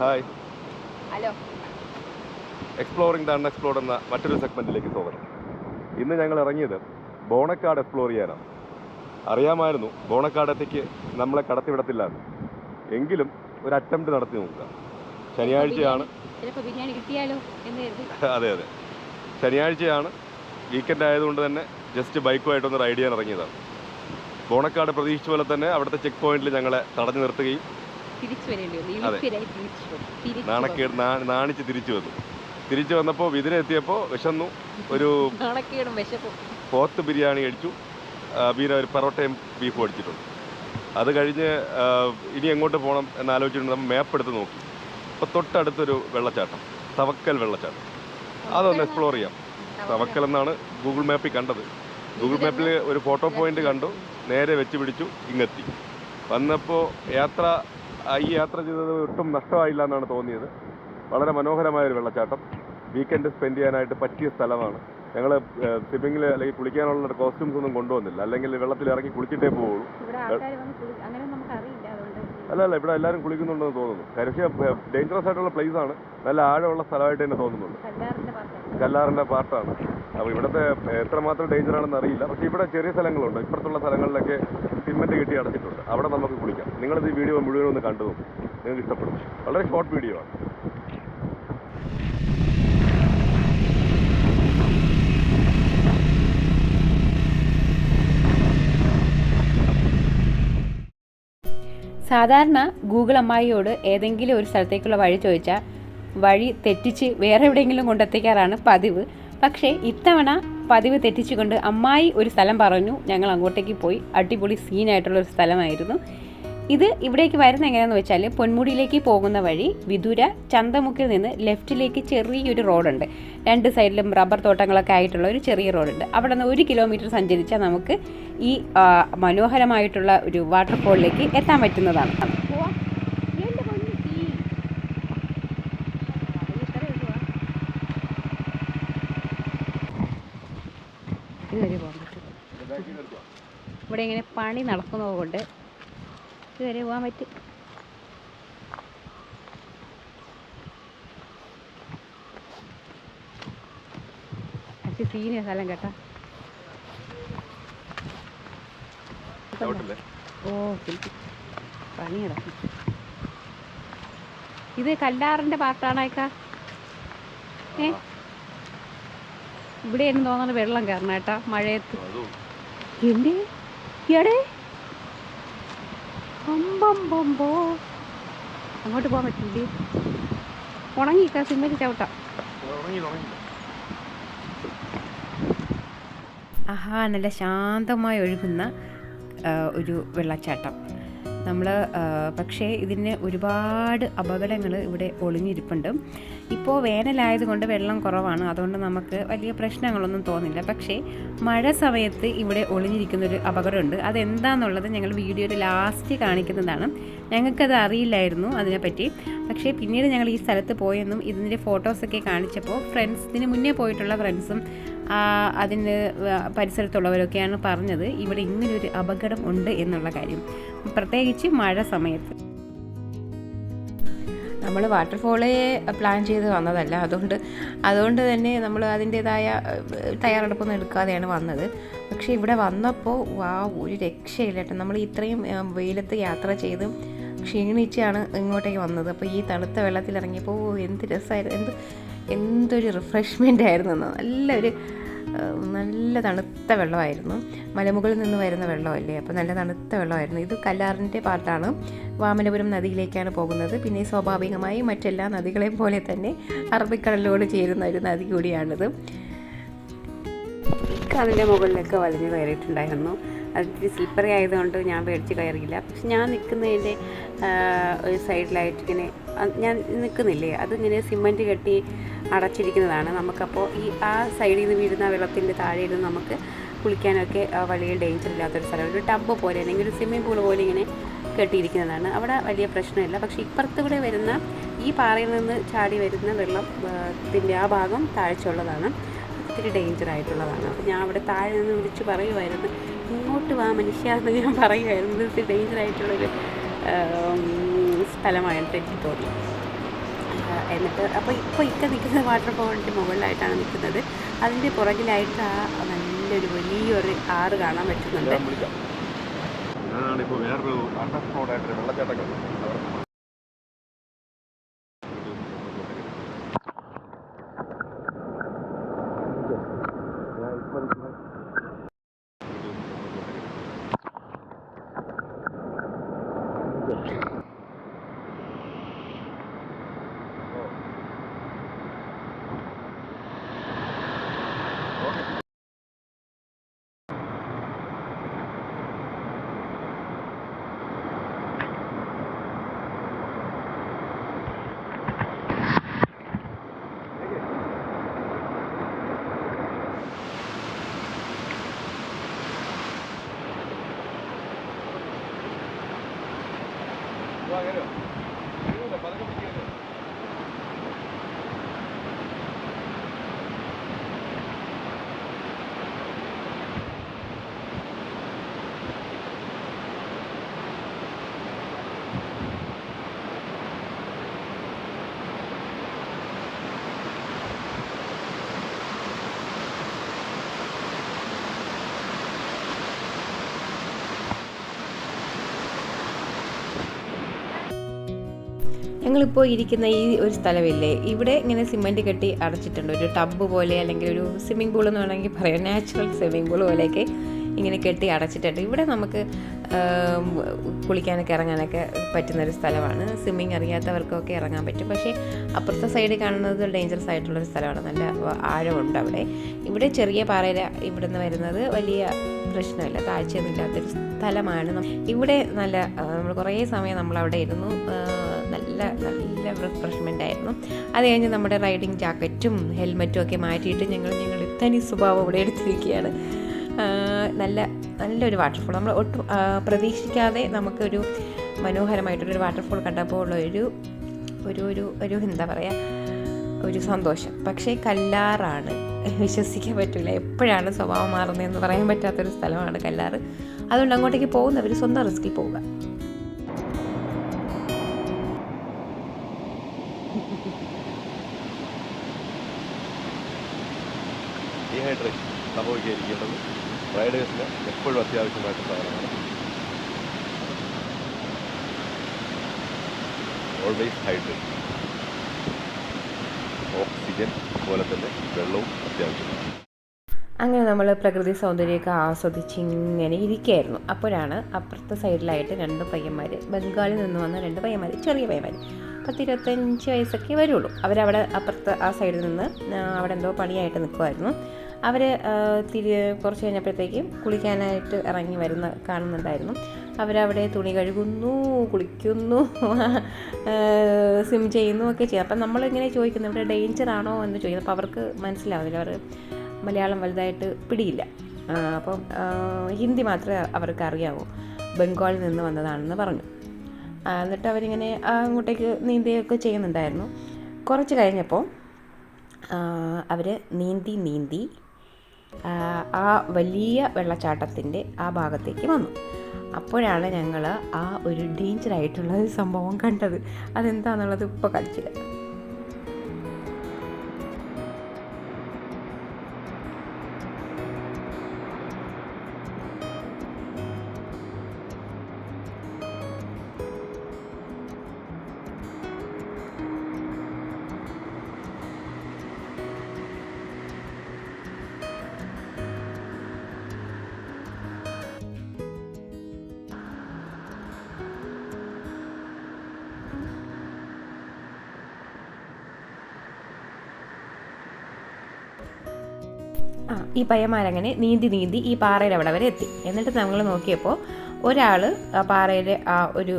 Hi. Hello. Exploring the unexplored എന്ന മറ്റൊരു സെഗ്മെന്റിലേക്ക് സ്വാഗതം. ഇന്ന് ഞങ്ങൾ ഇറങ്ങിയത് ബോണക്കാട് എക്സ്പ്ലോർ ചെയ്യാനാണ്. അറിയാമായിരുന്നു ബോണക്കാടത്തേക്ക് നമ്മളെ കടത്തിവിടത്തില്ല എന്ന്. എങ്കിലും ഒരു അറ്റംപ്റ്റ് നടത്തി നോക്കുക. ശനിയാഴ്ചയാണ്. അതെ അതെ. ശനിയാഴ്ചയാണ്. വീക്കെൻഡ് ആയതുകൊണ്ട് തന്നെ ജസ്റ്റ് ബൈക്കുമായിട്ടൊന്ന് റൈഡ് ചെയ്യാൻ ഇറങ്ങിയതാണ്. ബോണക്കാട് പ്രതീക്ഷിച്ച പോലെ തന്നെ അവിടുത്തെ ചെക്ക് പോയിന്റിൽ ഞങ്ങളെ തടഞ്ഞു നിർത്തുകയും തിരിച്ചു വരേണ്ടി വന്നു. ഇളിപ്പിരായി തിരിച്ചു വന്നു. തിരിച്ചു നാണക്കേട് നാ- നാണിച്ച് തിരിച്ചു വന്നു. തിരിച്ചു വന്നപ്പോൾ വിതിര എത്തിയപ്പോൾ വിശന്നു. ഒരു വന്നു. നാണക്കേടും വിശപ്പും. പോത്ത് ബിരിയാണി അടിച്ചു. ആ, പിന്നെ ഒരു പൊറോട്ടയും ബീഫും അടിച്ചിട്ടുണ്ട്. അത് കഴിഞ്ഞ് ആ, ഇനി എങ്ങോട്ട് പോകണം എന്ന് ആലോചിച്ചിട്ട് നമ്മൾ മാപ്പ് എടുത്ത് നോക്കി. അപ്പോൾ തൊട്ടടുത്തൊരു വെള്ളച്ചാട്ടം. തവക്കൽ വെള്ളച്ചാട്ടം. അതൊന്ന് എക്സ്പ്ലോർ ചെയ്യാം. തവക്കൽ. എന്നാണ് ഗൂഗിൾ മാപ്പിൽ കണ്ടത്. ഗൂഗിൾ മാപ്പിൽ ഒരു ഫോട്ടോ പോയിന്റ് കണ്ടു. നേരെ വെച്ച് പിടിച്ചു. ഇങ്ങെത്തി. വന്നപ്പോൾ യാത്ര ഈ യാത്ര ചെയ്തത് ഒട്ടും നഷ്ടമായില്ല എന്നാണ് തോന്നിയത്. വളരെ മനോഹരമായ ഒരു വെള്ളച്ചാട്ടം. വീക്കെൻഡ് സ്പെൻഡ് ചെയ്യാനായിട്ട് പറ്റിയ സ്ഥലമാണ്. ഞങ്ങൾ സ്വിമ്മിങ്ങിൽ അല്ലെങ്കിൽ കുളിക്കാനുള്ള കോസ്റ്റ്യൂംസ് ഒന്നും കൊണ്ടുവന്നില്ല. അല്ലെങ്കിൽ വെള്ളത്തിൽ ഇറങ്ങി കുളിച്ചിട്ടേ പോവുള്ളൂ. അല്ല അല്ല ഇവിടെ എല്ലാവരും കുളിക്കുന്നുണ്ടെന്ന് തോന്നുന്നു. പക്ഷേ ഡേഞ്ചറസ് ആയിട്ടുള്ള പ്ലേസ് ആണ്. നല്ല ആഴമുള്ള സ്ഥലമായിട്ട് തന്നെ തോന്നുന്നുണ്ട് കല്ലാറിന്റെ പാർട്ടാണ് അപ്പോൾ ഇവിടുത്തെ എത്രമാത്രം ഡേഞ്ചർ ആണെന്ന് അറിയില്ല. പക്ഷേ ഇവിടെ ചെറിയ സ്ഥലങ്ങളുണ്ട്. ഇപ്പുറത്തുള്ള സ്ഥലങ്ങളിലൊക്കെ സിമെന്റ് കെട്ടി അടച്ചിട്ടുണ്ട്. അവിടെ നമുക്ക് കുളിക്കാം. നിങ്ങളിത് ഈ വീഡിയോ മുഴുവൻ ഒന്ന് കണ്ടു നോക്കും. നിങ്ങൾക്ക് ഇഷ്ടപ്പെടും. വളരെ ഷോർട്ട് വീഡിയോ ആണ്. സാധാരണ ഗൂഗിൾ അമ്മായിയോട് ഏതെങ്കിലും ഒരു സ്ഥലത്തേക്കുള്ള വഴി ചോദിച്ചാൽ വഴി തെറ്റിച്ച് വേറെ എവിടെയെങ്കിലും കൊണ്ടെത്തിക്കാറാണ് പതിവ്. പക്ഷേ ഇത്തവണ പതിവ് തെറ്റിച്ചുകൊണ്ട് അമ്മായി ഒരു സ്ഥലം പറഞ്ഞു. ഞങ്ങൾ അങ്ങോട്ടേക്ക് പോയി. അടിപൊളി സീനായിട്ടുള്ള ഒരു സ്ഥലമായിരുന്നു. ഇത് ഇവിടേക്ക് വരുന്ന എങ്ങനെയാണെന്ന് വെച്ചാൽ പൊന്മുടിയിലേക്ക് പോകുന്ന വഴി വിദുര ചന്തമുക്കിൽ നിന്ന് ലെഫ്റ്റിലേക്ക് ചെറിയൊരു റോഡുണ്ട്. രണ്ട് സൈഡിലും റബ്ബർ തോട്ടങ്ങളൊക്കെ ആയിട്ടുള്ള ഒരു ചെറിയ റോഡുണ്ട്. അവിടെ നിന്ന് ഒരു കിലോമീറ്റർ സഞ്ചരിച്ചാൽ നമുക്ക് ഈ മനോഹരമായിട്ടുള്ള ഒരു വാട്ടർഫോളിലേക്ക് എത്താൻ പറ്റുന്നതാണ് ഇതുവരെ പോകാൻ പറ്റും ഇവിടെ ഇങ്ങനെ പണി നടക്കുന്നത് കൊണ്ട് ഇതുവരെ പോകാൻ പറ്റും. പക്ഷെ സീനിയ സ്ഥലം കേട്ടാ. ഓ പണി നടക്കും. ഇത് കല്ലാറിന്റെ പാർട്ടാണേക്കാ ഏ? ഇവിടെ എന്ന് തോന്നുന്നു വെള്ളം കയറണം കേട്ടാ മഴയത്ത്. എന്തേ? അമ്പമ്പമ്പോ. അങ്ങോട്ട് പോകാൻ പറ്റില്ലേ? ഉണങ്ങിക്ക സിമ്മരി ചവിട്ടാം. ആഹാ നല്ല ശാന്തമായി ഒഴുകുന്ന ഒരു വെള്ളച്ചാട്ടം. നമ്മൾ പക്ഷേ ഇതിന് ഒരുപാട് അപകടങ്ങൾ ഇവിടെ ഒളിഞ്ഞിരിപ്പുണ്ട്. ഇപ്പോൾ വേനലായതുകൊണ്ട് വെള്ളം കുറവാണ്. അതുകൊണ്ട് നമുക്ക് വലിയ പ്രശ്നങ്ങളൊന്നും തോന്നില്ല. പക്ഷേ മഴ സമയത്ത് ഇവിടെ ഒളിഞ്ഞിരിക്കുന്നൊരു അപകടമുണ്ട്. അതെന്താണെന്നുള്ളത് ഞങ്ങൾ വീഡിയോയുടെ ലാസ്റ്റ് കാണിക്കുന്നതാണ്. ഞങ്ങൾക്കത് അറിയില്ലായിരുന്നു അതിനെപ്പറ്റി. പക്ഷേ പിന്നീട് ഞങ്ങൾ ഈ സ്ഥലത്ത് പോയെന്നും ഇതിന്റെ ഫോട്ടോസൊക്കെ കാണിച്ചപ്പോൾ ഫ്രണ്ട്സ് ഇതിന് മുന്നേ പോയിട്ടുള്ള ഫ്രണ്ട്സും അതിന് പരിസരത്തുള്ളവരൊക്കെയാണ് പറഞ്ഞത്. ഇവിടെ ഇങ്ങനൊരു അപകടം ഉണ്ട് എന്നുള്ള കാര്യം. പ്രത്യേകിച്ച് മഴ സമയത്ത്. നമ്മൾ വാട്ടർഫോളേ പ്ലാൻ ചെയ്ത് വന്നതല്ല. അതുകൊണ്ട് അതുകൊണ്ട് തന്നെ നമ്മൾ അതിന്റേതായ തയ്യാറെടുപ്പൊന്നും എടുക്കാതെയാണ് വന്നത്. പക്ഷേ ഇവിടെ വന്നപ്പോൾ വാ ഒരു രക്ഷയില്ല കേട്ടോ. നമ്മൾ ഇത്രയും വെയിലത്ത് യാത്ര ചെയ്ത് ക്ഷീണിച്ചാണ് ഇങ്ങോട്ടേക്ക് വന്നത്. അപ്പോൾ ഈ തണുത്ത വെള്ളത്തിൽ ഇറങ്ങിയപ്പോൾ എന്ത് രസമായിരുന്നു എന്ത് എന്തൊരു റിഫ്രഷ്മെന്റ് ആയിരുന്നു. നല്ലൊരു നല്ല തണുത്ത വെള്ളമായിരുന്നു. മലമുകളിൽ നിന്ന് വരുന്ന വെള്ളമല്ലേ? അപ്പോൾ നല്ല തണുത്ത വെള്ളമായിരുന്നു. ഇത് കല്ലാറിന്റെ പാർട്ടാണ് വാമനപുരം നദിയിലേക്കാണ് പോകുന്നത്. പിന്നെ സ്വാഭാവികമായി മറ്റെല്ലാ നദികളെയും പോലെ തന്നെ അറബിക്കടലിനോട് ചേരുന്ന ഒരു നദി കൂടിയാണിത്. അതിന്റെ മുകളിലൊക്കെ വലിഞ്ഞു കയറിയിട്ടുണ്ടായിരുന്നു. അത് ഇത്തിരി സ്ലിപ്പറി ആയതുകൊണ്ട് ഞാൻ പേടിച്ച് കയറിയില്ല. പക്ഷെ ഞാൻ നിൽക്കുന്നതിന്റെ ഒരു സൈഡിലായിട്ട് ഇങ്ങനെ ഞാൻ നിൽക്കുന്നില്ലേ? അതിങ്ങനെ സിമന്റ് കെട്ടി അടച്ചിരിക്കുന്നതാണ്. നമുക്കപ്പോൾ ഈ ആ സൈഡിൽ നിന്ന് വീഴുന്ന വെള്ളത്തിന്റെ താഴെ ഇരുന്ന് നമുക്ക് കുളിക്കാനൊക്കെ വലിയ ഡേഞ്ചർ ഇല്ലാത്തൊരു സ്ഥലം. ഒരു ടബ് പോലെ അല്ലെങ്കിൽ ഒരു സ്വിമ്മിംഗ് പൂൾ പോലെ ഇങ്ങനെ കെട്ടിയിരിക്കുന്നതാണ്. അവിടെ വലിയ പ്രശ്നമില്ല. പക്ഷേ ഇപ്പുറത്ത് കൂടെ വരുന്ന ഈ പാറയിൽ നിന്ന് ചാടി വരുന്ന വെള്ളം ത്തിന്റെ ആ ഭാഗം താഴ്ചയുള്ളതാണ്. ഒത്തിരി ഡേഞ്ചർ ആയിട്ടുള്ളതാണ്. അപ്പോൾ ഞാൻ അവിടെ താഴെ നിന്ന് വിളിച്ച് പറയുമായിരുന്നു ഇങ്ങോട്ട് വാ മനുഷ്യ എന്ന് ഞാൻ പറയുമായിരുന്നു ഇത് ഡേഞ്ചർ ആയിട്ടുള്ളൊരു സ്ഥലമായിട്ട് എനിക്ക് തോന്നി എന്നിട്ട് അപ്പോൾ ഇപ്പോൾ ഇക്ക നിൽക്കുന്ന വാട്ടർഫോളിന്റെ മുകളിലായിട്ടാണ് നിൽക്കുന്നത്. അതിന്റെ പുറകിലായിട്ട് ആ നല്ലൊരു വലിയൊരു ആറ് കാണാൻ പറ്റുന്നുണ്ട്. ഇപ്പോൾ വേറൊരു വെള്ളച്ചാട്ടം കണ്ടത് അവിടെ ഞാൻ ഇപ്പോൾ നിൽക്കുന്നത് ഞങ്ങളിപ്പോൾ ഇരിക്കുന്ന ഈ ഒരു സ്ഥലമില്ലേ? ഇവിടെ ഇങ്ങനെ സിമെന്റ് കെട്ടി അടച്ചിട്ടുണ്ട്. ഒരു ടബ് പോലെ അല്ലെങ്കിൽ ഒരു സ്വിമ്മിംഗ് പൂൾ എന്ന് വേണമെങ്കിൽ പറയാം. നാച്ചുറൽ സ്വിമ്മിംഗ് പൂൾ പോലെയൊക്കെ ഇങ്ങനെ കെട്ടി അടച്ചിട്ടുണ്ട്. ഇവിടെ നമുക്ക് കുളിക്കാനൊക്കെ ഇറങ്ങാനൊക്കെ പറ്റുന്നൊരു സ്ഥലമാണ്. സ്വിമ്മിങ് അറിയാത്തവർക്കൊക്കെ ഇറങ്ങാൻ പറ്റും. പക്ഷേ അപ്പുറത്തെ സൈഡ് കാണുന്നത് ഡേഞ്ചറസ് ആയിട്ടുള്ളൊരു സ്ഥലമാണ്. നല്ല ആഴമുണ്ട് അവിടെ. ഇവിടെ ചെറിയ പാറയില ഇവിടുന്ന് വരുന്നത് വലിയ പ്രശ്നമില്ല. താഴ്ചയൊന്നുമില്ലാത്തൊരു സ്ഥലമാണ്. ഇവിടെ നല്ല നമ്മൾ കുറേ സമയം നമ്മളവിടെ ഇരുന്നു. നല്ല നല്ല റിഫ്രഷ്മെന്റ് ആയിരുന്നു. അത് കഴിഞ്ഞ് നമ്മുടെ റൈഡിങ് ജാക്കറ്റും ഹെൽമെറ്റും ഒക്കെ മാറ്റിയിട്ട് ഞങ്ങൾ ഞങ്ങൾ ഇത്തനി സ്വഭാവം ഇവിടെ എടുത്തിരിക്കുകയാണ്. നല്ല നല്ലൊരു വാട്ടർഫോൾ നമ്മൾ ഒട്ടും പ്രതീക്ഷിക്കാതെ നമുക്കൊരു മനോഹരമായിട്ടൊരു വാട്ടർഫോൾ കണ്ടപ്പോൾ ഉള്ള ഒരു ഒരു ഒരു ഒരു എന്താ പറയുക ഒരു സന്തോഷം. പക്ഷേ കല്ലാറാണ്. വിശ്വസിക്കാൻ പറ്റില്ല എപ്പോഴാണ് സ്വഭാവം മാറുന്നതെന്ന് പറയാൻ പറ്റാത്തൊരു സ്ഥലമാണ് കല്ലാറ്. അതുകൊണ്ട് അങ്ങോട്ടേക്ക് പോകുന്നവർ സ്വന്തം റിസ്കിൽ പോവുക. ഡീഹൈഡ്രേഷൻ സംഭവിക്കാതിരിക്കേണ്ടത് റൈഡേഴ്സിന് എപ്പോഴും അത്യാവശ്യമായിട്ട് സാധനമാണ്. ഓൾവേസ് ഹൈഡ്രേറ്റ് ഓക്സിജൻ പോലെ തന്നെ വെള്ളവും അത്യാവശ്യമാണ്. അങ്ങനെ നമ്മൾ പ്രകൃതി സൗന്ദര്യമൊക്കെ ആസ്വദിച്ച് ഇങ്ങനെ ഇരിക്കുകയായിരുന്നു അപ്പോഴാണ് അപ്പുറത്തെ സൈഡിലായിട്ട് രണ്ട് പയ്യന്മാർ ബംഗാളിൽ നിന്ന് വന്ന രണ്ട് പയ്യന്മാർ ചെറിയ പയ്യന്മാർ പത്ത് ഇരുപത്തഞ്ച് വയസ്സൊക്കെ വരുള്ളൂ. അവരവിടെ അപ്പുറത്ത് ആ സൈഡിൽ നിന്ന് അവിടെ എന്തോ പണിയായിട്ട് നിൽക്കുമായിരുന്നു അവർ തിരി കുറച്ച് കഴിഞ്ഞപ്പോഴത്തേക്കും കുളിക്കാനായിട്ട് ഇറങ്ങി വരുന്ന കാണുന്നുണ്ടായിരുന്നു. അവരവിടെ തുണി കഴുകുന്നു കുളിക്കുന്നു സ്വിം ചെയ്യുന്നു ഒക്കെ ചെയ്യും അപ്പം നമ്മളിങ്ങനെ ചോദിക്കുന്നു ഇവിടെ ഡേഞ്ചർ ആണോ എന്ന് ചോദിക്കുന്നു. അപ്പോൾ അവർക്ക് മനസ്സിലാവില്ല അവർ മലയാളം വലുതായിട്ട് പിടിയില്ല. അപ്പം ഹിന്ദി മാത്രമേ അവർക്ക് അറിയാവൂ. ബംഗാളിൽ നിന്ന് വന്നതാണെന്ന് പറഞ്ഞു. എന്നിട്ട് അവരിങ്ങനെ അങ്ങോട്ടേക്ക് നീന്തിയൊക്കെ ചെയ്യുന്നുണ്ടായിരുന്നു. കുറച്ച് കഴിഞ്ഞപ്പോൾ അവർ നീന്തി നീന്തി ആ, വലിയ വെള്ളച്ചാട്ടത്തിന്റെ ആ ഭാഗത്തേക്ക് വന്നു. അപ്പോഴാണ് ഞങ്ങൾ ആ ഒരു ഡേഞ്ചറായിട്ടുള്ള സംഭവം കണ്ടത്. അതെന്താണെന്നുള്ളത് ഇപ്പോൾ കളിച്ചില്ല ആ ഈ പയ്യന്മാരങ്ങനെ നീന്തി നീന്തി ഈ പാറയിൽ അവിടെ വരെ എത്തി. എന്നിട്ട് നമ്മൾ നോക്കിയപ്പോൾ ഒരാൾ ആ പാറയുടെ ആ ഒരു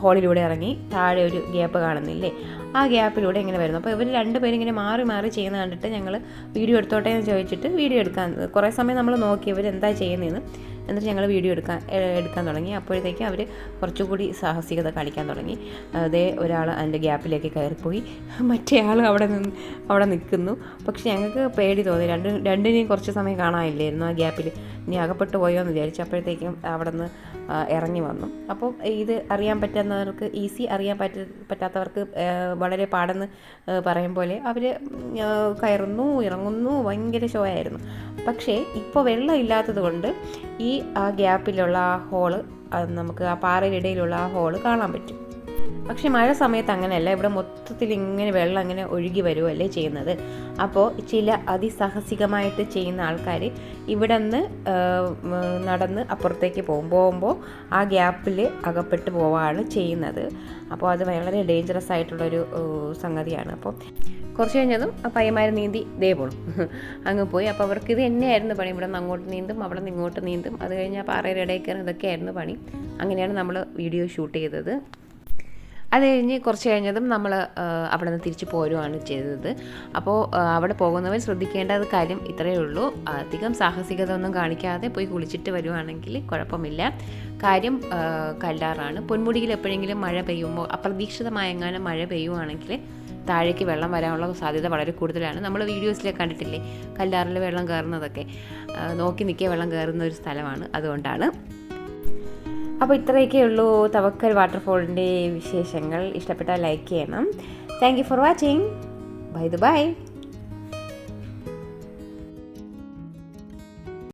ഹോളിലൂടെ ഇറങ്ങി താഴെ ഒരു ഗ്യാപ്പ് കാണുന്നില്ലേ? ആ ഗ്യാപ്പിലൂടെ ഇങ്ങനെ വരുന്നു. അപ്പോൾ ഇവർ രണ്ടുപേരും ഇങ്ങനെ മാറി മാറി ചെയ്യുന്ന കണ്ടിട്ട് ഞങ്ങൾ വീഡിയോ എടുത്തോട്ടെ എന്ന് ചോദിച്ചിട്ട് വീഡിയോ എടുക്കാൻ കുറേ സമയം നമ്മൾ നോക്കി ഇവർ എന്താ ചെയ്യുന്നതെന്ന് എന്നിട്ട് ഞങ്ങൾ വീഡിയോ എടുക്കാൻ എടുക്കാൻ തുടങ്ങി. അപ്പോഴത്തേക്കും അവർ കുറച്ചുകൂടി സാഹസികത കാണിക്കാൻ തുടങ്ങി. അതേ ഒരാൾ അതിന്റെ ഗ്യാപ്പിലേക്ക് കയറിപ്പോയി. മറ്റേ ആൾ അവിടെ നിന്ന് അവിടെ നിൽക്കുന്നു. പക്ഷെ ഞങ്ങൾക്ക് പേടി തോന്നി. രണ്ട് രണ്ടിനെയും കുറച്ച് സമയം കാണാനില്ലായിരുന്നു. ആ ഗ്യാപ്പിൽ ഇനി അകപ്പെട്ടു പോയോ എന്ന് വിചാരിച്ചു അപ്പോഴത്തേക്കും അവിടെ നിന്ന് ഇറങ്ങി വന്നു. അപ്പോൾ ഇത് അറിയാൻ പറ്റുന്നവർക്ക് ഈസി അറിയാൻ പറ്റ പറ്റാത്തവർക്ക് വളരെ പാടെന്ന് പറയും പോലെ അവർ കയറുന്നു ഇറങ്ങുന്നു. ഭയങ്കര ഷോ ആയിരുന്നു. പക്ഷേ ഇപ്പോൾ വെള്ളം ഇല്ലാത്തത് കൊണ്ട് ഈ ആ ഗ്യാപ്പിലുള്ള ആ ഹോൾ നമുക്ക് ആ പാറയിലിടയിലുള്ള ആ ഹോൾ കാണാൻ പറ്റും. പക്ഷേ മഴ സമയത്ത് അങ്ങനെയല്ല. ഇവിടെ മൊത്തത്തിൽ ഇങ്ങനെ വെള്ളം അങ്ങനെ ഒഴുകി വരുമല്ലേ ചെയ്യുന്നത്. അപ്പോൾ ചില അതിസാഹസികമായിട്ട് ചെയ്യുന്ന ആൾക്കാർ ഇവിടെ നിന്ന് നടന്ന് അപ്പുറത്തേക്ക് പോകും. പോകുമ്പോൾ ആ ഗ്യാപ്പിൽ അകപ്പെട്ട് പോവാണ് ചെയ്യുന്നത്. അപ്പോൾ അത് വളരെ ഡേഞ്ചറസ് ആയിട്ടുള്ളൊരു സംഗതിയാണ്. അപ്പോൾ കുറച്ച് കഴിഞ്ഞതും ആ പയ്യന്മാർ നീന്തി ദേ പോണം. അങ്ങ് പോയി. അപ്പോൾ അവർക്ക് ഇത് തന്നെയായിരുന്നു പണി. ഇവിടെ നിന്ന് അങ്ങോട്ട് നീന്തും അവിടെ നിന്ന് ഇങ്ങോട്ട് നീന്തും. അത് കഴിഞ്ഞാൽ പാറയുടെ ഇടയിൽ കയറും ഇതൊക്കെയായിരുന്നു പണി. അങ്ങനെയാണ് നമ്മൾ വീഡിയോ ഷൂട്ട് ചെയ്തത്. അത് കഴിഞ്ഞ് കുറച്ച് കഴിഞ്ഞതും നമ്മൾ അവിടെ നിന്ന് തിരിച്ച് പോരുവാണ് ചെയ്തത്. അപ്പോൾ അവിടെ പോകുന്നവർ ശ്രദ്ധിക്കേണ്ട കാര്യം ഇത്രയേ ഉള്ളൂ. അധികം സാഹസികത ഒന്നും കാണിക്കാതെ പോയി കുളിച്ചിട്ട് വരുവാണെങ്കിൽ കുഴപ്പമില്ല. കാര്യം കല്ലാറാണ്. പൊന്മുടിയിൽ എപ്പോഴെങ്കിലും മഴ പെയ്യുമ്പോൾ അപ്രതീക്ഷിതമായ എങ്ങാനും മഴ പെയ്യുവാണെങ്കിൽ താഴേക്ക് വെള്ളം വരാനുള്ള സാധ്യത വളരെ കൂടുതലാണ്. നമ്മൾ വീഡിയോസിലൊക്കെ കണ്ടിട്ടില്ലേ? കല്ലാറിൽ വെള്ളം കയറുന്നതൊക്കെ നോക്കി നിൽക്കിയ വെള്ളം കയറുന്ന ഒരു സ്ഥലമാണ്. അതുകൊണ്ടാണ്. അപ്പോൾ ഇത്രയൊക്കെ ഉള്ളൂ തവക്കൽ വാട്ടർഫോളിന്റെ വിശേഷങ്ങൾ. ഇഷ്ടപ്പെട്ടാൽ ലൈക്ക് ചെയ്യണം. Thank you for watching bye ദു ബൈ